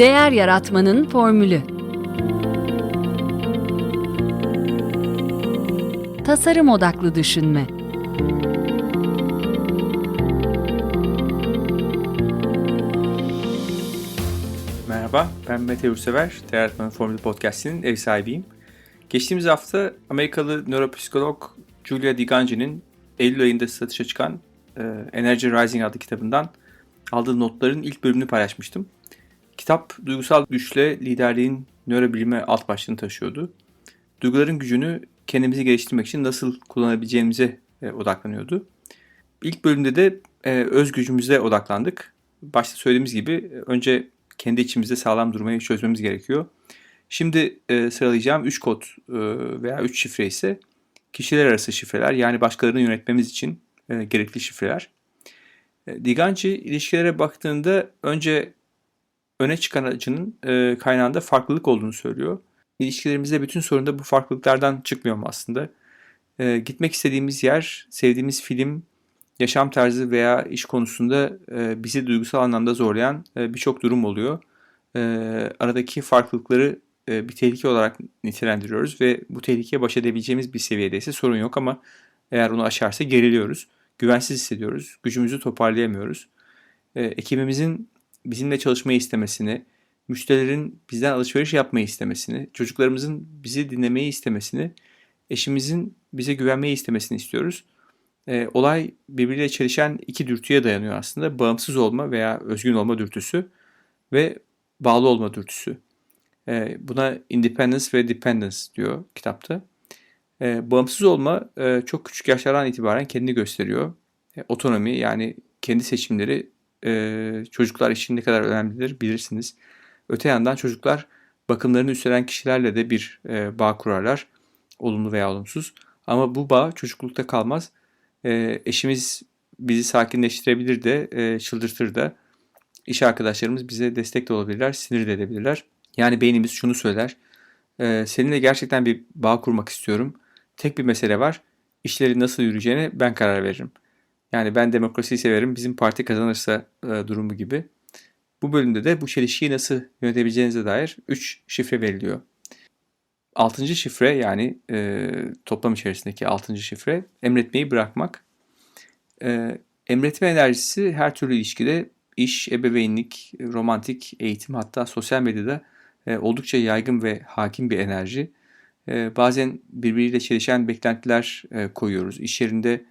Değer yaratmanın formülü. Tasarım odaklı düşünme. Merhaba, ben Mete Yurtsever, Değer Yaratmanın Formülü Podcast'inin ev sahibiyim. Geçtiğimiz hafta Amerikalı nöropsikolog Julia DiGangi'nin Eylül ayında satışa çıkan e, Energy Rising adlı kitabından aldığı notların ilk bölümünü paylaşmıştım. Kitap duygusal güçle liderliğin nörobilime alt başlığını taşıyordu. Duyguların gücünü kendimizi geliştirmek için nasıl kullanabileceğimize e, odaklanıyordu. İlk bölümde de e, öz gücümüze odaklandık. Başta söylediğimiz gibi önce kendi içimizde sağlam durmayı çözmemiz gerekiyor. Şimdi e, sıralayacağım 3 kod veya 3 şifre ise kişiler arası şifreler yani başkalarını yönetmemiz için gerekli şifreler. Diganci ilişkilere baktığında önce öne çıkan acının e, kaynağında farklılık olduğunu söylüyor. İlişkilerimizde bütün sorun da bu farklılıklardan çıkmıyor mu aslında? E, gitmek istediğimiz yer, sevdiğimiz film, yaşam tarzı veya iş konusunda e, bizi duygusal anlamda zorlayan e, birçok durum oluyor. E, aradaki farklılıkları e, bir tehlike olarak nitelendiriyoruz ve bu tehlikeye baş edebileceğimiz bir seviyede ise sorun yok ama eğer onu aşarsa geriliyoruz, güvensiz hissediyoruz, gücümüzü toparlayamıyoruz. E, ekibimizin bizimle çalışmayı istemesini, müşterilerin bizden alışveriş yapmayı istemesini, çocuklarımızın bizi dinlemeyi istemesini, eşimizin bize güvenmeyi istemesini istiyoruz. E, olay birbiriyle çelişen iki dürtüye dayanıyor aslında. Bağımsız olma veya özgün olma dürtüsü ve bağlı olma dürtüsü. E, buna independence ve dependence diyor kitapta. E, bağımsız olma e, çok küçük yaşlardan itibaren kendini gösteriyor. E, otonomi yani kendi seçimleri e, çocuklar için ne kadar önemlidir bilirsiniz. Öte yandan çocuklar bakımlarını üstlenen kişilerle de bir e, bağ kurarlar. Olumlu veya olumsuz. Ama bu bağ çocuklukta kalmaz. E, eşimiz bizi sakinleştirebilir de e, çıldırtır da. İş arkadaşlarımız bize destek de olabilirler, sinir de edebilirler. Yani beynimiz şunu söyler. E, seninle gerçekten bir bağ kurmak istiyorum. Tek bir mesele var. İşleri nasıl yürüyeceğine ben karar veririm. Yani ben demokrasiyi severim. Bizim parti kazanırsa e, durumu gibi. Bu bölümde de bu çelişkiyi nasıl yönetebileceğinize dair 3 şifre veriliyor. Altıncı şifre yani e, toplam içerisindeki altıncı şifre emretmeyi bırakmak. E, emretme enerjisi her türlü ilişkide iş, ebeveynlik, romantik, eğitim hatta sosyal medyada e, oldukça yaygın ve hakim bir enerji. E, bazen birbiriyle çelişen beklentiler e, koyuyoruz. İş yerinde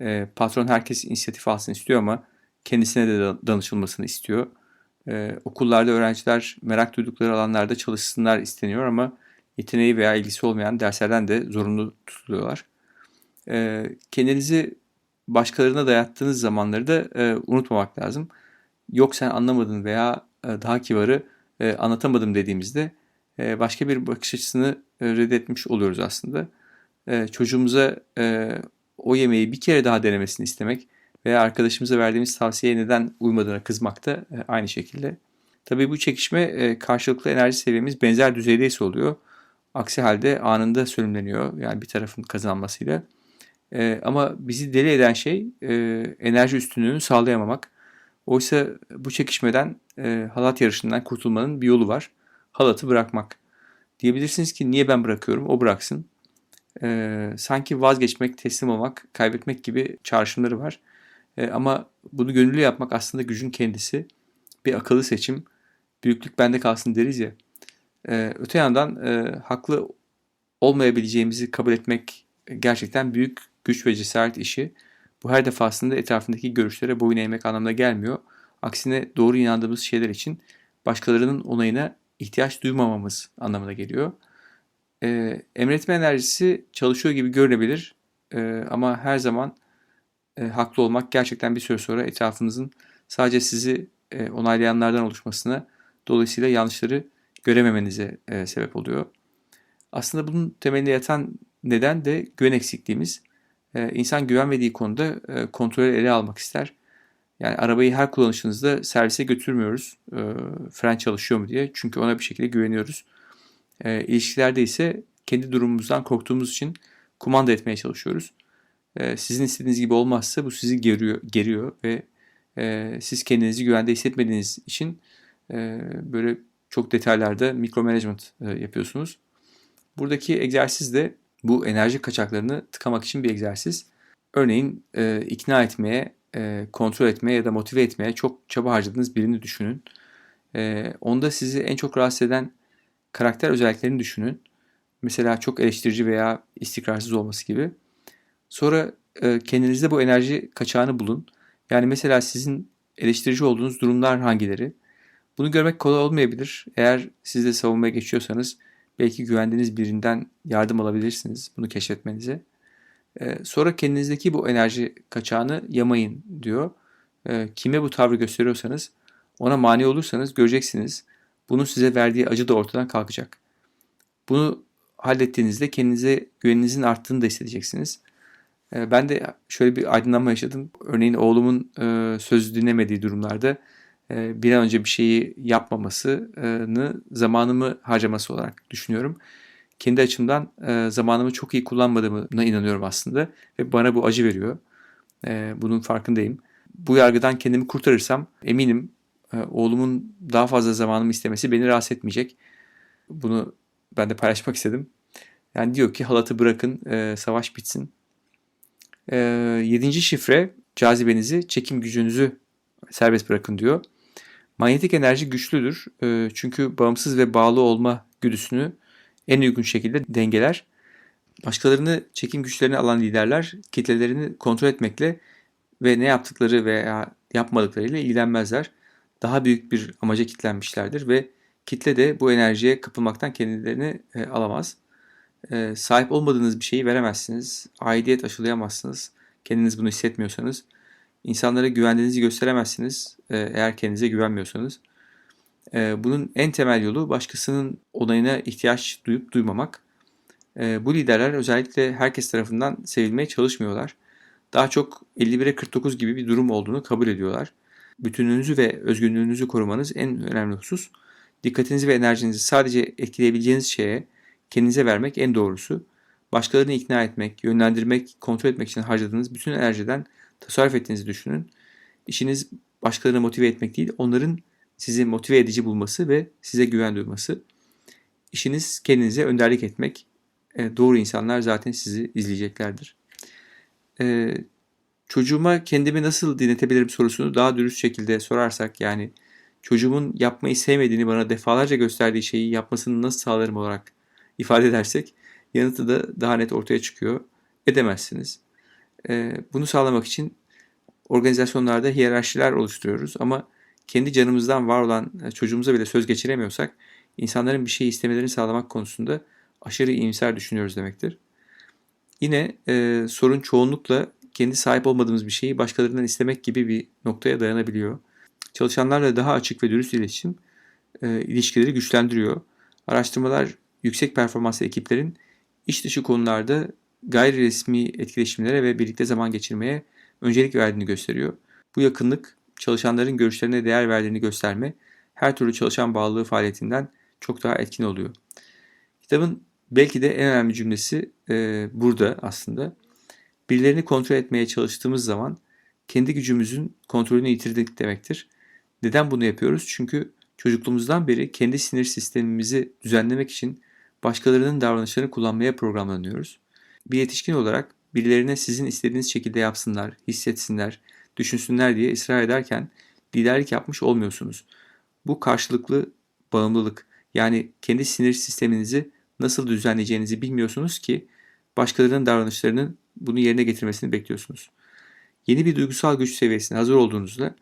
e, patron herkes inisiyatif alsın istiyor ama kendisine de danışılmasını istiyor. E, okullarda öğrenciler merak duydukları alanlarda çalışsınlar isteniyor ama yeteneği veya ilgisi olmayan derslerden de zorunlu tutuluyorlar. E, kendinizi başkalarına dayattığınız zamanları da e, unutmamak lazım. Yok sen anlamadın veya e, daha kibarı e, anlatamadım dediğimizde e, başka bir bakış açısını e, reddetmiş oluyoruz aslında. E, çocuğumuza e, o yemeği bir kere daha denemesini istemek veya arkadaşımıza verdiğimiz tavsiyeye neden uymadığına kızmak da e, aynı şekilde. Tabii bu çekişme e, karşılıklı enerji seviyemiz benzer düzeydeyse oluyor. Aksi halde anında sönümleniyor yani bir tarafın kazanmasıyla. E, ama bizi deli eden şey enerji üstünlüğünü sağlayamamak. Oysa bu çekişmeden halat yarışından kurtulmanın bir yolu var. Halatı bırakmak. Diyebilirsiniz ki niye ben bırakıyorum o bıraksın e, sanki vazgeçmek, teslim olmak, kaybetmek gibi çağrışımları var. E, ama bunu gönüllü yapmak aslında gücün kendisi. Bir akıllı seçim. Büyüklük bende kalsın deriz ya. E, öte yandan e, haklı olmayabileceğimizi kabul etmek gerçekten büyük güç ve cesaret işi. Bu her defasında etrafındaki görüşlere boyun eğmek anlamına gelmiyor. Aksine doğru inandığımız şeyler için başkalarının onayına ihtiyaç duymamamız anlamına geliyor. E, emretme enerjisi çalışıyor gibi görünebilir e, ama her zaman e, haklı olmak gerçekten bir süre sonra etrafınızın sadece sizi e, onaylayanlardan oluşmasına dolayısıyla yanlışları görememenize e, sebep oluyor. Aslında bunun temelinde yatan neden de güven eksikliğimiz. E, insan güvenmediği konuda e, kontrolü ele almak ister. Yani arabayı her kullanışınızda servise götürmüyoruz e, fren çalışıyor mu diye. Çünkü ona bir şekilde güveniyoruz. E, ilişkilerde ise kendi durumumuzdan korktuğumuz için kumanda etmeye çalışıyoruz. E, sizin istediğiniz gibi olmazsa bu sizi geriyor, geriyor ve e, siz kendinizi güvende hissetmediğiniz için e, böyle çok detaylarda mikro management e, yapıyorsunuz. Buradaki egzersiz de bu enerji kaçaklarını tıkamak için bir egzersiz. Örneğin e, ikna etmeye, e, kontrol etmeye ya da motive etmeye çok çaba harcadığınız birini düşünün. E, onda sizi en çok rahatsız eden karakter özelliklerini düşünün. Mesela çok eleştirici veya istikrarsız olması gibi. Sonra e, kendinizde bu enerji kaçağını bulun. Yani mesela sizin eleştirici olduğunuz durumlar hangileri? Bunu görmek kolay olmayabilir. Eğer siz de savunmaya geçiyorsanız belki güvendiğiniz birinden yardım alabilirsiniz bunu keşfetmenize. Ee, sonra kendinizdeki bu enerji kaçağını yamayın diyor. Ee, kime bu tavrı gösteriyorsanız ona mani olursanız göreceksiniz. Bunun size verdiği acı da ortadan kalkacak. Bunu hallettiğinizde kendinize güveninizin arttığını da hissedeceksiniz. Ee, ben de şöyle bir aydınlanma yaşadım. Örneğin oğlumun e, söz dinlemediği durumlarda e, bir an önce bir şeyi yapmamasını zamanımı harcaması olarak düşünüyorum. Kendi açımdan e, zamanımı çok iyi kullanmadığımına inanıyorum aslında ve bana bu acı veriyor. Bunun farkındayım. Bu yargıdan kendimi kurtarırsam eminim oğlumun daha fazla zamanımı istemesi beni rahatsız etmeyecek. Bunu ben de paylaşmak istedim. Yani diyor ki halatı bırakın, savaş bitsin. E, yedinci şifre cazibenizi, çekim gücünüzü serbest bırakın diyor. Manyetik enerji güçlüdür. E, çünkü bağımsız ve bağlı olma güdüsünü en uygun şekilde dengeler. Başkalarını çekim güçlerini alan liderler kitlelerini kontrol etmekle ve ne yaptıkları veya yapmadıklarıyla ilgilenmezler. Daha büyük bir amaca kitlenmişlerdir ve kitle de bu enerjiye kapılmaktan kendilerini e, alamaz. E, sahip olmadığınız bir şeyi veremezsiniz. Aidiyet aşılayamazsınız. Kendiniz bunu hissetmiyorsanız. İnsanlara güvendiğinizi gösteremezsiniz e, eğer kendinize güvenmiyorsanız. E, bunun en temel yolu başkasının onayına ihtiyaç duyup duymamak. E, bu liderler özellikle herkes tarafından sevilmeye çalışmıyorlar. Daha çok 51'e 49 gibi bir durum olduğunu kabul ediyorlar. Bütünlüğünüzü ve özgünlüğünüzü korumanız en önemli husus. Dikkatinizi ve enerjinizi sadece etkileyebileceğiniz şeye, kendinize vermek en doğrusu. Başkalarını ikna etmek, yönlendirmek, kontrol etmek için harcadığınız bütün enerjiden tasarruf ettiğinizi düşünün. İşiniz başkalarını motive etmek değil, onların sizi motive edici bulması ve size güven duyması. İşiniz kendinize önderlik etmek. Doğru insanlar zaten sizi izleyeceklerdir. Çocuğuma kendimi nasıl dinletebilirim sorusunu daha dürüst şekilde sorarsak yani çocuğumun yapmayı sevmediğini bana defalarca gösterdiği şeyi yapmasını nasıl sağlarım olarak ifade edersek yanıtı da daha net ortaya çıkıyor. Edemezsiniz. Bunu sağlamak için organizasyonlarda hiyerarşiler oluşturuyoruz ama kendi canımızdan var olan e, çocuğumuza bile söz geçiremiyorsak insanların bir şey istemelerini sağlamak konusunda aşırı iyimser düşünüyoruz demektir. Yine e, sorun çoğunlukla kendi sahip olmadığımız bir şeyi başkalarından istemek gibi bir noktaya dayanabiliyor. Çalışanlarla daha açık ve dürüst iletişim e, ilişkileri güçlendiriyor. Araştırmalar yüksek performanslı ekiplerin iş dışı konularda gayri resmi etkileşimlere ve birlikte zaman geçirmeye öncelik verdiğini gösteriyor. Bu yakınlık çalışanların görüşlerine değer verdiğini gösterme her türlü çalışan bağlılığı faaliyetinden çok daha etkin oluyor. Kitabın belki de en önemli cümlesi e, burada aslında. Birilerini kontrol etmeye çalıştığımız zaman kendi gücümüzün kontrolünü yitirdik demektir. Neden bunu yapıyoruz? Çünkü çocukluğumuzdan beri kendi sinir sistemimizi düzenlemek için başkalarının davranışlarını kullanmaya programlanıyoruz. Bir yetişkin olarak birilerine sizin istediğiniz şekilde yapsınlar, hissetsinler, düşünsünler diye ısrar ederken liderlik yapmış olmuyorsunuz. Bu karşılıklı bağımlılık. Yani kendi sinir sisteminizi nasıl düzenleyeceğinizi bilmiyorsunuz ki başkalarının davranışlarının bunu yerine getirmesini bekliyorsunuz. Yeni bir duygusal güç seviyesine hazır olduğunuzda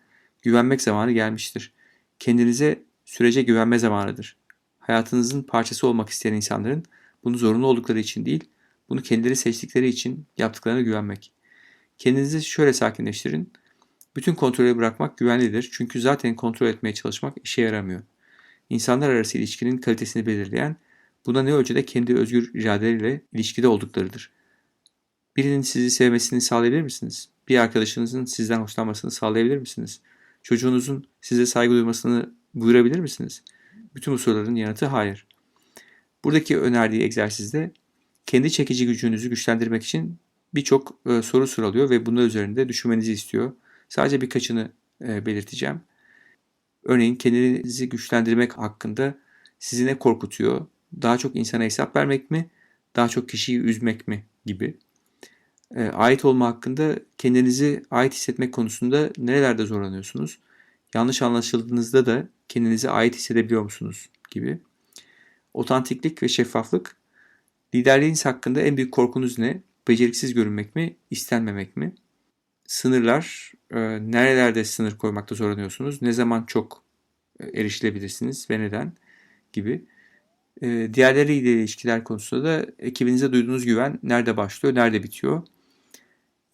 güvenmek zamanı gelmiştir. Kendinize sürece güvenme zamanıdır. Hayatınızın parçası olmak isteyen insanların bunu zorunlu oldukları için değil, bunu kendileri seçtikleri için yaptıklarına güvenmek. Kendinizi şöyle sakinleştirin. Bütün kontrolü bırakmak güvenlidir çünkü zaten kontrol etmeye çalışmak işe yaramıyor. İnsanlar arası ilişkinin kalitesini belirleyen buna ne ölçüde kendi özgür iradeleriyle ilişkide olduklarıdır. Birinin sizi sevmesini sağlayabilir misiniz? Bir arkadaşınızın sizden hoşlanmasını sağlayabilir misiniz? Çocuğunuzun size saygı duymasını buyurabilir misiniz? Bütün bu soruların yanıtı hayır. Buradaki önerdiği egzersizde kendi çekici gücünüzü güçlendirmek için birçok e, soru sıralıyor ve bunlar üzerinde düşünmenizi istiyor. Sadece birkaçını e, belirteceğim. Örneğin kendinizi güçlendirmek hakkında sizi ne korkutuyor? Daha çok insana hesap vermek mi? Daha çok kişiyi üzmek mi? Gibi. E, ait olma hakkında kendinizi ait hissetmek konusunda nerelerde zorlanıyorsunuz? Yanlış anlaşıldığınızda da kendinizi ait hissedebiliyor musunuz? Gibi. Otantiklik ve şeffaflık. Liderliğiniz hakkında en büyük korkunuz ne? Beceriksiz görünmek mi? İstenmemek mi? Sınırlar. E, nerelerde sınır koymakta zorlanıyorsunuz? Ne zaman çok erişilebilirsiniz ve neden? Gibi. E, diğerleriyle ilişkiler konusunda da ekibinize duyduğunuz güven nerede başlıyor, nerede bitiyor?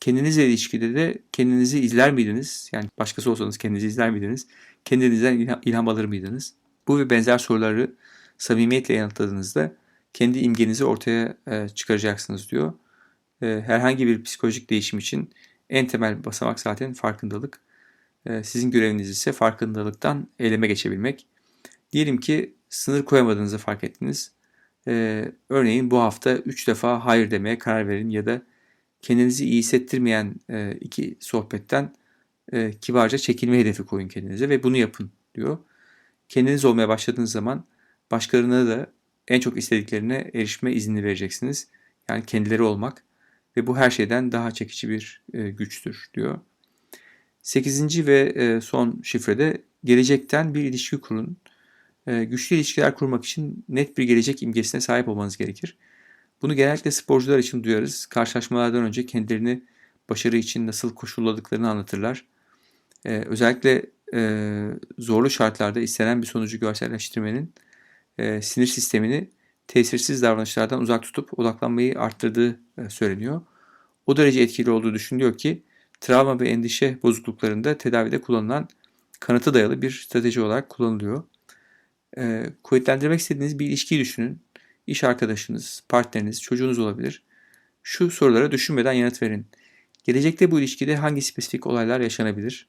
Kendinizle ilişkide de kendinizi izler miydiniz? Yani başkası olsanız kendinizi izler miydiniz? Kendinizden ilham alır mıydınız? Bu ve benzer soruları samimiyetle yanıtladığınızda kendi imgenizi ortaya e, çıkaracaksınız diyor. E, herhangi bir psikolojik değişim için en temel basamak zaten farkındalık. E, sizin göreviniz ise farkındalıktan eyleme geçebilmek. Diyelim ki sınır koyamadığınızı fark ettiniz. Örneğin bu hafta 3 defa hayır demeye karar verin ya da kendinizi iyi hissettirmeyen iki sohbetten kibarca çekilme hedefi koyun kendinize ve bunu yapın diyor. Kendiniz olmaya başladığınız zaman başkalarına da en çok istediklerine erişme izni vereceksiniz. Yani kendileri olmak ve bu her şeyden daha çekici bir e, güçtür diyor. Sekizinci ve e, son şifrede gelecekten bir ilişki kurun. E, güçlü ilişkiler kurmak için net bir gelecek imgesine sahip olmanız gerekir. Bunu genellikle sporcular için duyarız. Karşılaşmalardan önce kendilerini başarı için nasıl koşulladıklarını anlatırlar. E, özellikle e, zorlu şartlarda istenen bir sonucu görselleştirmenin e, sinir sistemini tesirsiz davranışlardan uzak tutup odaklanmayı arttırdığı e, söyleniyor. O derece etkili olduğu düşünülüyor ki travma ve endişe bozukluklarında tedavide kullanılan kanıta dayalı bir strateji olarak kullanılıyor. E, kuvvetlendirmek istediğiniz bir ilişkiyi düşünün. İş arkadaşınız, partneriniz, çocuğunuz olabilir. Şu sorulara düşünmeden yanıt verin. Gelecekte bu ilişkide hangi spesifik olaylar yaşanabilir?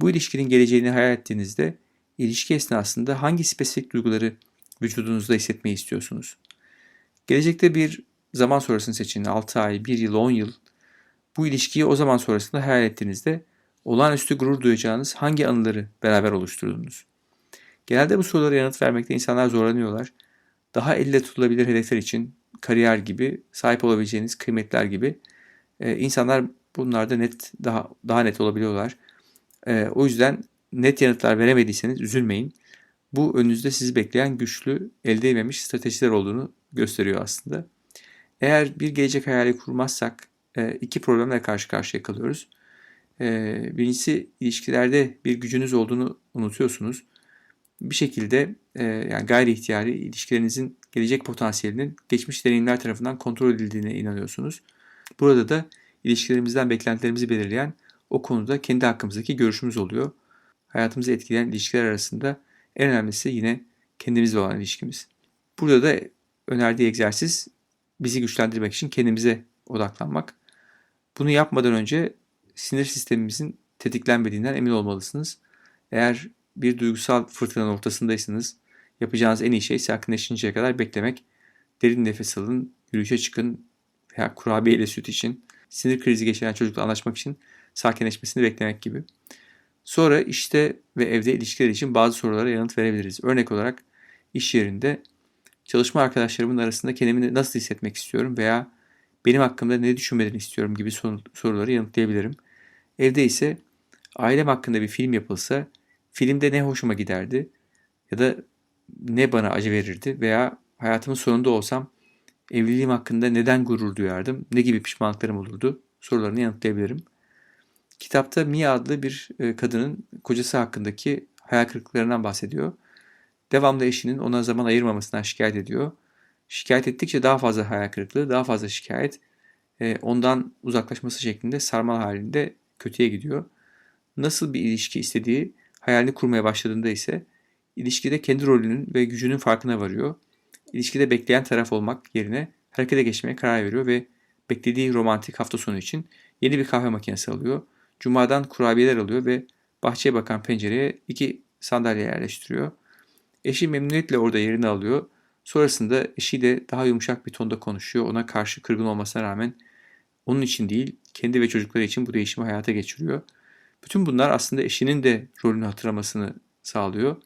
Bu ilişkinin geleceğini hayal ettiğinizde ilişki esnasında hangi spesifik duyguları vücudunuzda hissetmeyi istiyorsunuz? Gelecekte bir zaman sonrasını seçin. 6 ay, 1 yıl, 10 yıl. Bu ilişkiyi o zaman sonrasında hayal ettiğinizde olağanüstü gurur duyacağınız hangi anıları beraber oluşturdunuz? Genelde bu sorulara yanıt vermekte insanlar zorlanıyorlar. Daha elle tutulabilir hedefler için kariyer gibi, sahip olabileceğiniz kıymetler gibi e, insanlar bunlarda net daha daha net olabiliyorlar. E, o yüzden net yanıtlar veremediyseniz üzülmeyin. Bu önünüzde sizi bekleyen güçlü, elde edilmemiş stratejiler olduğunu gösteriyor aslında. Eğer bir gelecek hayali kurmazsak e, iki problemle karşı karşıya kalıyoruz. E, birincisi ilişkilerde bir gücünüz olduğunu unutuyorsunuz. Bir şekilde e, yani gayri ihtiyari ilişkilerinizin gelecek potansiyelinin geçmiş deneyimler tarafından kontrol edildiğine inanıyorsunuz. Burada da ilişkilerimizden beklentilerimizi belirleyen o konuda kendi hakkımızdaki görüşümüz oluyor. Hayatımızı etkileyen ilişkiler arasında en önemlisi yine kendimizle olan ilişkimiz. Burada da önerdiği egzersiz bizi güçlendirmek için kendimize odaklanmak. Bunu yapmadan önce sinir sistemimizin tetiklenmediğinden emin olmalısınız. Eğer bir duygusal fırtınanın ortasındaysanız yapacağınız en iyi şey sakinleşinceye kadar beklemek. Derin nefes alın, yürüyüşe çıkın veya kurabiye ile süt için, sinir krizi geçiren çocukla anlaşmak için sakinleşmesini beklemek gibi. Sonra işte ve evde ilişkiler için bazı sorulara yanıt verebiliriz. Örnek olarak iş yerinde çalışma arkadaşlarımın arasında kendimi nasıl hissetmek istiyorum veya benim hakkımda ne düşünmelerini istiyorum gibi soruları yanıtlayabilirim. Evde ise ailem hakkında bir film yapılsa filmde ne hoşuma giderdi ya da ne bana acı verirdi veya hayatımın sonunda olsam evliliğim hakkında neden gurur duyardım, ne gibi pişmanlıklarım olurdu sorularını yanıtlayabilirim. Kitapta Mia adlı bir e, kadının kocası hakkındaki hayal kırıklıklarından bahsediyor. Devamlı eşinin ona zaman ayırmamasından şikayet ediyor. Şikayet ettikçe daha fazla hayal kırıklığı, daha fazla şikayet e, ondan uzaklaşması şeklinde sarmal halinde kötüye gidiyor. Nasıl bir ilişki istediği hayalini kurmaya başladığında ise ilişkide kendi rolünün ve gücünün farkına varıyor. İlişkide bekleyen taraf olmak yerine harekete geçmeye karar veriyor ve beklediği romantik hafta sonu için yeni bir kahve makinesi alıyor. Cuma'dan kurabiyeler alıyor ve bahçeye bakan pencereye iki sandalye yerleştiriyor. Eşi memnuniyetle orada yerini alıyor. Sonrasında eşiyle daha yumuşak bir tonda konuşuyor. Ona karşı kırgın olmasına rağmen onun için değil, kendi ve çocukları için bu değişimi hayata geçiriyor. Bütün bunlar aslında eşinin de rolünü hatırlamasını sağlıyor.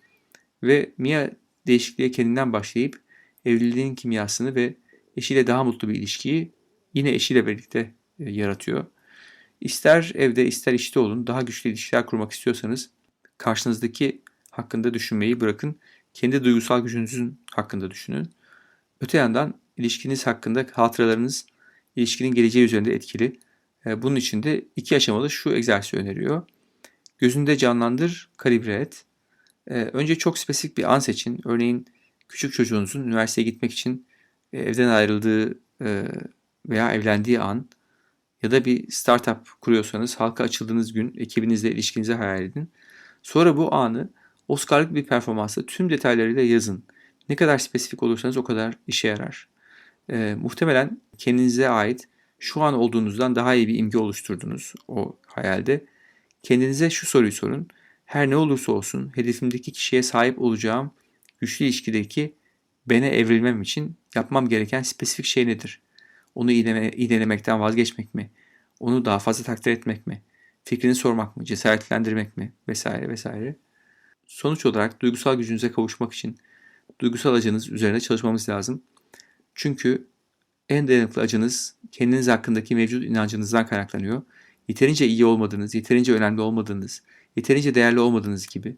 Ve Mia değişikliğe kendinden başlayıp evliliğin kimyasını ve eşiyle daha mutlu bir ilişkiyi yine eşiyle birlikte e, yaratıyor. İster evde ister işte olun daha güçlü ilişkiler kurmak istiyorsanız karşınızdaki hakkında düşünmeyi bırakın. Kendi duygusal gücünüzün hakkında düşünün. Öte yandan ilişkiniz hakkında hatıralarınız ilişkinin geleceği üzerinde etkili. E, bunun için de iki aşamalı şu egzersizi öneriyor. Gözünde canlandır, kalibre et. E, önce çok spesifik bir an seçin. Örneğin küçük çocuğunuzun üniversiteye gitmek için e, evden ayrıldığı veya evlendiği an ya da bir startup kuruyorsanız halka açıldığınız gün ekibinizle ilişkinizi hayal edin. Sonra bu anı Oscar'lık bir performansla tüm detaylarıyla yazın. Ne kadar spesifik olursanız o kadar işe yarar. E, muhtemelen kendinize ait şu an olduğunuzdan daha iyi bir imge oluşturdunuz o hayalde. Kendinize şu soruyu sorun. Her ne olursa olsun hedefimdeki kişiye sahip olacağım güçlü ilişkideki bene evrilmem için yapmam gereken spesifik şey nedir? Onu iğnelemekten vazgeçmek mi? Onu daha fazla takdir etmek mi? Fikrini sormak mı? Cesaretlendirmek mi? Vesaire vesaire. Sonuç olarak duygusal gücünüze kavuşmak için duygusal acınız üzerine çalışmamız lazım. Çünkü en dayanıklı acınız kendiniz hakkındaki mevcut inancınızdan kaynaklanıyor. Yeterince iyi olmadığınız, yeterince önemli olmadığınız, yeterince değerli olmadığınız gibi.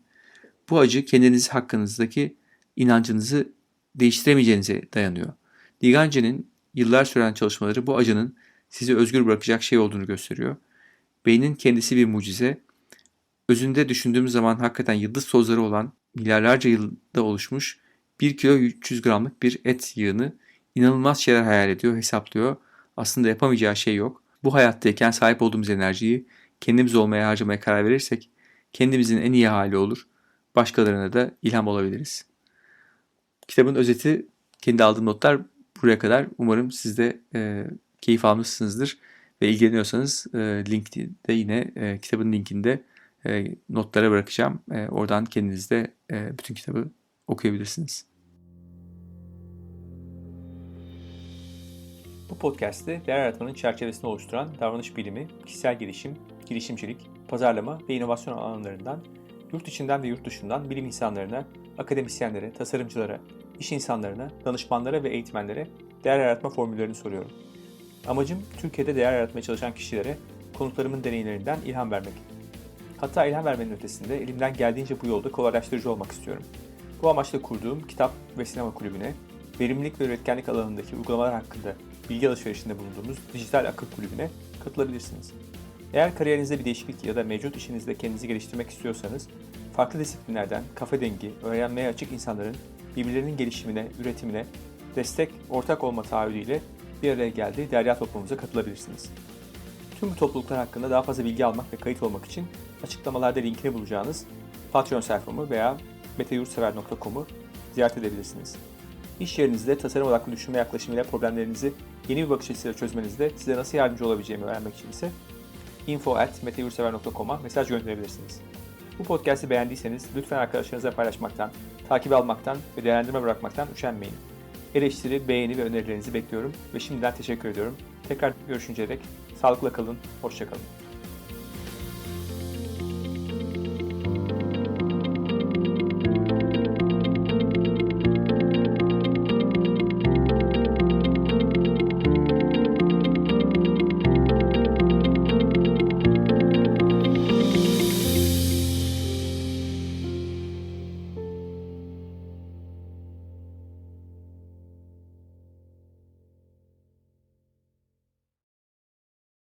Bu acı kendiniz hakkınızdaki inancınızı değiştiremeyeceğinize dayanıyor. Digance'nin yıllar süren çalışmaları bu acının sizi özgür bırakacak şey olduğunu gösteriyor. Beynin kendisi bir mucize. Özünde düşündüğümüz zaman hakikaten yıldız tozları olan milyarlarca yılda oluşmuş 1 kilo 300 gramlık bir et yığını inanılmaz şeyler hayal ediyor, hesaplıyor. Aslında yapamayacağı şey yok. Bu hayattayken sahip olduğumuz enerjiyi kendimiz olmaya harcamaya karar verirsek kendimizin en iyi hali olur. Başkalarına da ilham olabiliriz. Kitabın özeti, kendi aldığım notlar buraya kadar. Umarım siz de e, keyif almışsınızdır ve ilgileniyorsanız e, linkte yine e, kitabın linkinde e, notlara bırakacağım. E, oradan kendiniz de e, bütün kitabı okuyabilirsiniz. Bu podcast'te değer yaratmanın çerçevesini oluşturan davranış bilimi, kişisel gelişim, girişimcilik, pazarlama ve inovasyon alanlarından yurt içinden ve yurt dışından bilim insanlarına, akademisyenlere, tasarımcılara, iş insanlarına, danışmanlara ve eğitmenlere değer yaratma formüllerini soruyorum. Amacım Türkiye'de değer yaratmaya çalışan kişilere konuklarımın deneyimlerinden ilham vermek. Hatta ilham vermenin ötesinde elimden geldiğince bu yolda kolaylaştırıcı olmak istiyorum. Bu amaçla kurduğum kitap ve sinema kulübüne, verimlilik ve üretkenlik alanındaki uygulamalar hakkında bilgi alışverişinde bulunduğumuz dijital akıl kulübüne katılabilirsiniz. Eğer kariyerinizde bir değişiklik ya da mevcut işinizde kendinizi geliştirmek istiyorsanız, farklı disiplinlerden kafa dengi, öğrenmeye açık insanların birbirlerinin gelişimine, üretimine destek, ortak olma taahhüdüyle bir araya geldiği derya toplumumuza katılabilirsiniz. Tüm bu topluluklar hakkında daha fazla bilgi almak ve kayıt olmak için açıklamalarda linkini bulacağınız Patreon sayfamı veya meteyurtsever.com'u ziyaret edebilirsiniz. İş yerinizde tasarım odaklı düşünme yaklaşımıyla problemlerinizi yeni bir bakış açısıyla çözmenizde size nasıl yardımcı olabileceğimi öğrenmek için ise info.meteyurtsever.com'a mesaj gönderebilirsiniz. Bu podcast'i beğendiyseniz lütfen arkadaşlarınızla paylaşmaktan, takip almaktan ve değerlendirme bırakmaktan üşenmeyin. Eleştiri, beğeni ve önerilerinizi bekliyorum ve şimdiden teşekkür ediyorum. Tekrar görüşünceye dek sağlıkla kalın, hoşçakalın.